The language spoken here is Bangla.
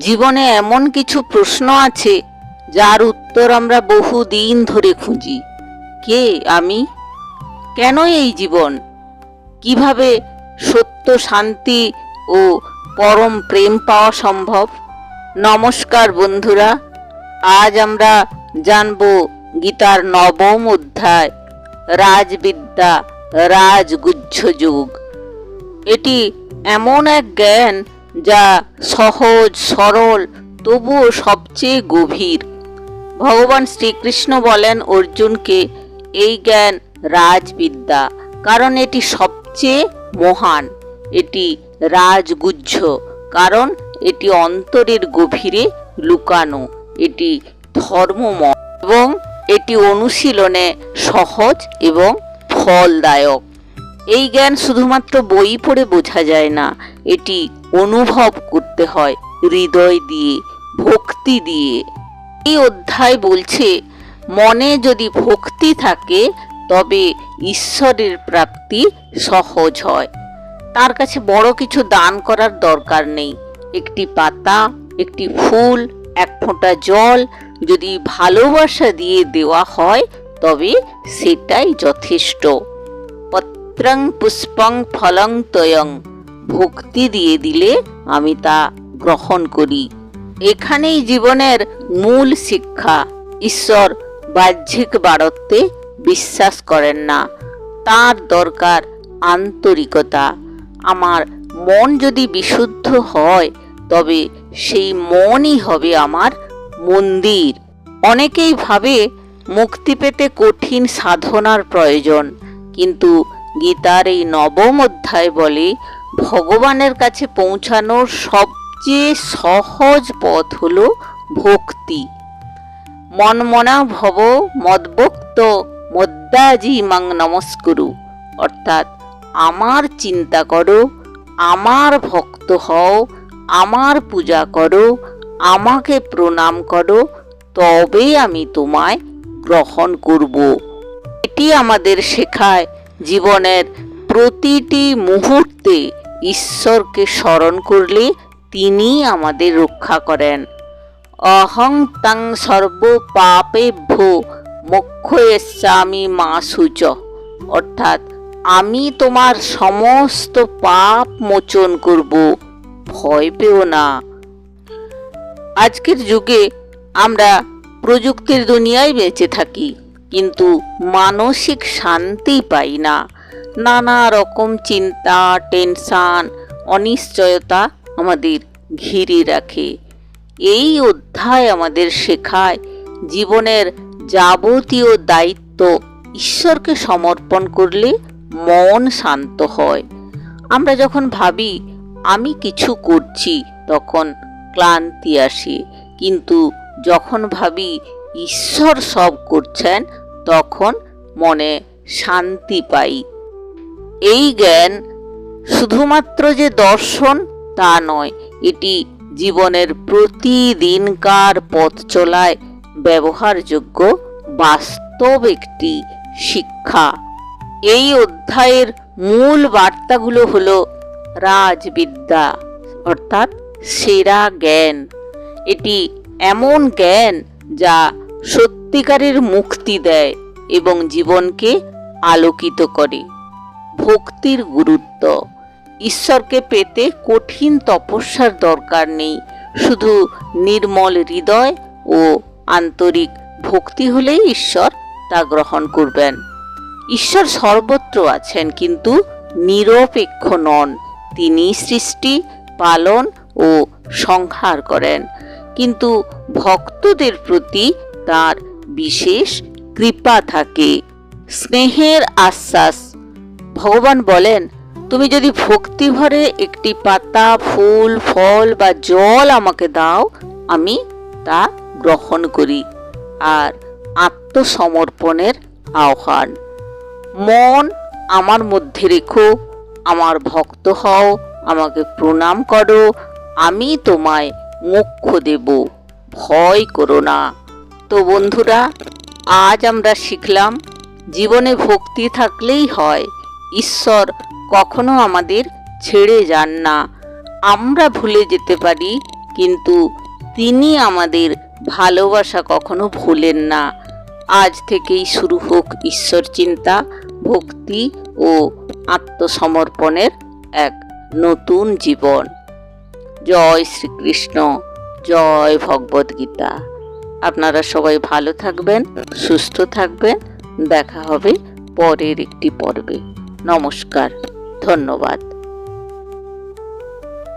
জীবনে এমন কিছু প্রশ্ন আছে, যার উত্তর আমরা বহু দিন ধরে খুঁজি। কে, আমি? কেন এই জীবন? কীভাবে সত্য শান্তি ও পরম প্রেম পাওয়া সম্ভব? নমস্কার বন্ধুরা, আজ আমরা জানব গীতার নবম অধ্যায়, রাজবিদ্যা, রাজগুচ্ছ যুগ। এটি এমন এক জ্ঞান যা সহজ, সরল, তবুও সবচেয়ে গভীর। ভগবান শ্রীকৃষ্ণ বলেন অর্জুনকে, এই জ্ঞান রাজবিদ্যা, কারণ এটি সবচেয়ে মহান, এটি রাজগুচ্ছ, কারণ এটি অন্তরের গভীরে লুকানো, এটি ধর্মময় এবং এটি অনুশীলনে সহজ এবং ফলদায়ক। এই জ্ঞান শুধুমাত্র বই পড়ে বোঝা যায় না, এটি অনুভব করতে হয়, হৃদয় দিয়ে, ভক্তি দিয়ে। এই অধ্যায় বলছে, মনে যদি ভক্তি থাকে, তবে ঈশ্বরের প্রাপ্তি সহজ হয়। তার কাছে বড় কিছু দান করার দরকার নেই। একটি পাতা, একটি ফুল, এক ফোঁটা জল যদি ভালোবাসা দিয়ে দেওয়া হয়, তবে সেটাই যথেষ্ট। পত্রং পুষ্পং ফলং তয়ং। ভক্তি দিয়ে দিলে আমি তা গ্রহণ করি। এখানেই জীবনের মূল শিক্ষা, ঈশ্বর বাহ্যিক বারত্বে বিশ্বাস করেন না। তার দরকার আন্তরিকতা। আমার মন যদি বিশুদ্ধ হয়, তবে সেই মনই হবে আমার মন্দির। অনেকেই ভাবে মুক্তি পেতে কঠিন সাধনার প্রয়োজন, কিন্তু গীতার এই নবম অধ্যায় বলে ভগবানের কাছে পৌঁছানোর সবচেয়ে সহজ পথ হল ভক্তি। মনমনা ভব মদভক্ত মদ্দাজি মাং নমস্কুরু। অর্থাৎ আমার চিন্তা করো, আমার ভক্ত হও, আমার পূজা করো, আমাকে প্রণাম করো, তবে আমি তোমায় গ্রহণ করব। এটি আমাদের শেখায় জীবনের প্রতিটি মুহূর্তে। ঈশ্বরকে স্মরণ করলে তিনি আমাদের রক্ষা করেন। অহং তাং সর্ব পাপেভ্য মোক্ষয়েস্বামী মা সূচ। অর্থাৎ আমি তোমার সমস্ত পাপ মোচন করব, ভয় পেও না। আজকের যুগে আমরা প্রযুক্তির দুনিয়ায় বেঁচে থাকি, কিন্তু মানসিক শান্তি পাই না। নানা রকম চিন্তা, টেনশান, অনিশ্চয়তা আমাদের ঘিরে রাখে। এই অধ্যায় আমাদের শেখায় জীবনের যাবতীয় দায়িত্ব ঈশ্বরকে সমর্পণ করলে মন শান্ত হয়। আমরা যখন ভাবি, আমি কিছু করছি, তখন ক্লান্তি আসে। কিন্তু যখন ভাবি, ঈশ্বর সব করছেন, তখন মনে শান্তি পাই। এই জ্ঞান শুধুমাত্র যে দর্শন, তা নয়, এটি জীবনের প্রতিদিনকার পথ চলায় ব্যবহারযোগ্য বাস্তব একটি শিক্ষা। এই অধ্যায়ের মূল বার্তাগুলো হলো রাজবিদ্যা, অর্থাৎ সেরা জ্ঞান। এটি এমন জ্ঞান যা সত্যিকারের মুক্তি দেয় এবং জীবনকে আলোকিত করে। ভক্তির গুরুত্ব। ঈশ্বরকে পেতে কঠিন তপস্যার দরকার নেই। শুধু নির্মল হৃদয় ও আন্তরিক ভক্তি হলেই ঈশ্বর তা গ্রহণ করবেন। ঈশ্বর সর্বত্র আছেন কিন্তু নিরপেক্ষ নন। তিনি সৃষ্টি, পালন ও সংহার করেন। কিন্তু ভক্তদের প্রতি তার বিশেষ কৃপা থাকে। স্নেহের আশ্বাস ভগবান বলেন, তুমি যদি ভক্তি ভরে একটি পাতা, ফুল, ফল বা জল আমাকে দাও, আমি তা গ্রহণ করি। আর আত্মসমর্পণের আহ্বান, মন আমার মধ্যে রেখো, আমার ভক্ত হও, আমাকে প্রণাম করো, আমি তোমায় মোক্ষ দেব, ভয় করো না। তো বন্ধুরা, আজ আমরা শিখলাম, জীবনে ভক্তি থাকলেই হয় ঈশ্বর কখনো আমাদের ছেড়ে যান না। আমরা ভুলে যেতে পারি, কিন্তু তিনি আমাদের ভালোবাসা কখনো ভুলেন না। আজ থেকেই শুরু হোক ঈশ্বর চিন্তা, ভক্তি ও আত্মসমর্পণের এক নতুন জীবন। জয় শ্রীকৃষ্ণ, জয় ভগবদ গীতা। আপনারা সবাই ভালো থাকবেন, সুস্থ থাকবেন। দেখা হবে পরের একটি পর্বে। নমস্কার ধন্যবাদ।